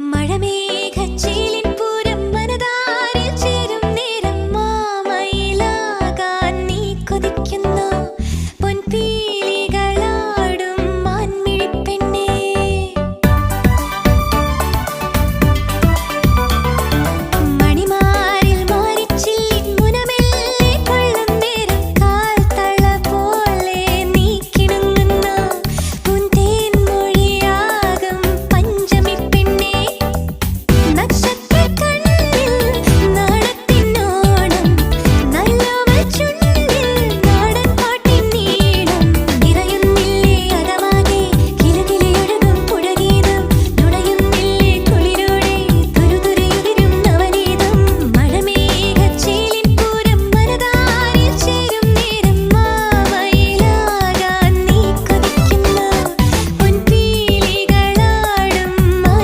மழமே